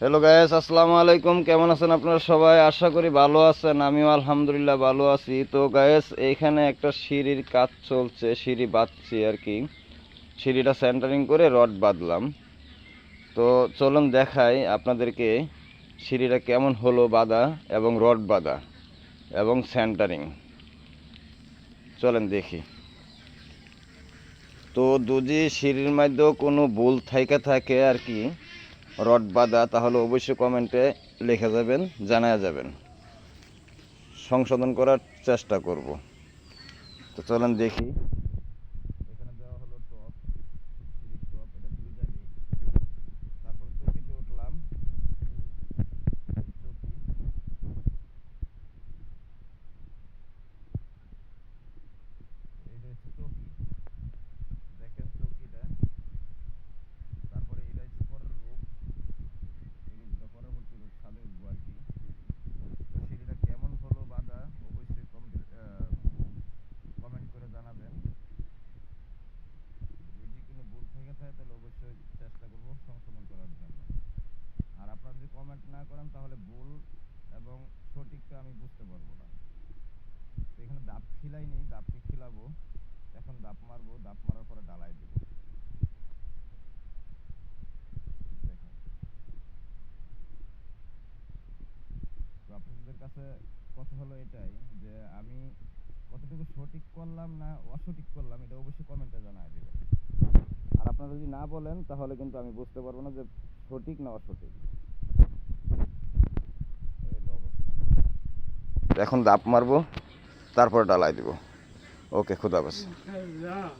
Hello guys আসসালামু আলাইকুম। কেমন আছেন আপনারা সবাই? আশা করি ভালো আছেন। আমিও আলহামদুলিল্লাহ ভালো আছি। তো গায়েস এইখানে একটা সিঁড়ির কাজ চলছে, সিঁড়ি বাঁধছি আর কি। সিঁড়িটা সেন্টারিং করে রড বাঁধলাম। তো, চলুন দেখাই আপনাদেরকে সিঁড়িটা কেমন হলো বাঁধা এবং রড বাঁধা এবং সেন্টারিং চলেন দেখি। তো যদি সিঁড়ির মধ্যেও কোনো ভুল থাইকা থাকে আর কি। রড বাঁধা, তাহলে অবশ্যই কমেন্টে লিখে যাবেন জানা যাবেন। সংশোধন করার চেষ্টা করব। তো চলেন দেখি এখানে দেওয়া হলো টপ সিঁড়ির টপ এটা দুই জালি তারপর চকিতে উঠলাম চকি এইটা হচ্ছে চকি দেখেন চকিটা তারপরে এটা হচ্ছে পরের রূপ এই রূপটা পরবর্তী রূপ ছাদে উঠবো আর কি তো সিঁড়িটা কেমন হলো বাদা অবশ্যই কমেন্ট কমেন্ট করে জানাবেন যদি কোনো ভুল থেকে থাকে তাহলে অবশ্যই চেষ্টা করব সংশোধন করার জন্য আর আপনারা যদি কমেন্ট না করেন তাহলে ভুল এবং সঠিকটা আমি বুঝতে পারব না। তো এখানে দাপ খিলাইনি দাপকে খিলাবো। এখন দাপ মারবো দাপ মারার পরে ডালাই দেবো। আপনাদের কাছে কথা হলো এটাই যে আমি কতটুকু সঠিক করলাম না অসঠিক করলাম, এটা অবশ্যই কমেন্টে জানায় দিবেন। আর আপনারা যদি না বলেন, তাহলে কিন্তু আমি বুঝতে পারব না যে সঠিক না অসঠিক। এখন দাপ মারবো তারপরে ডালাই দিব। ওকে খুদাবাস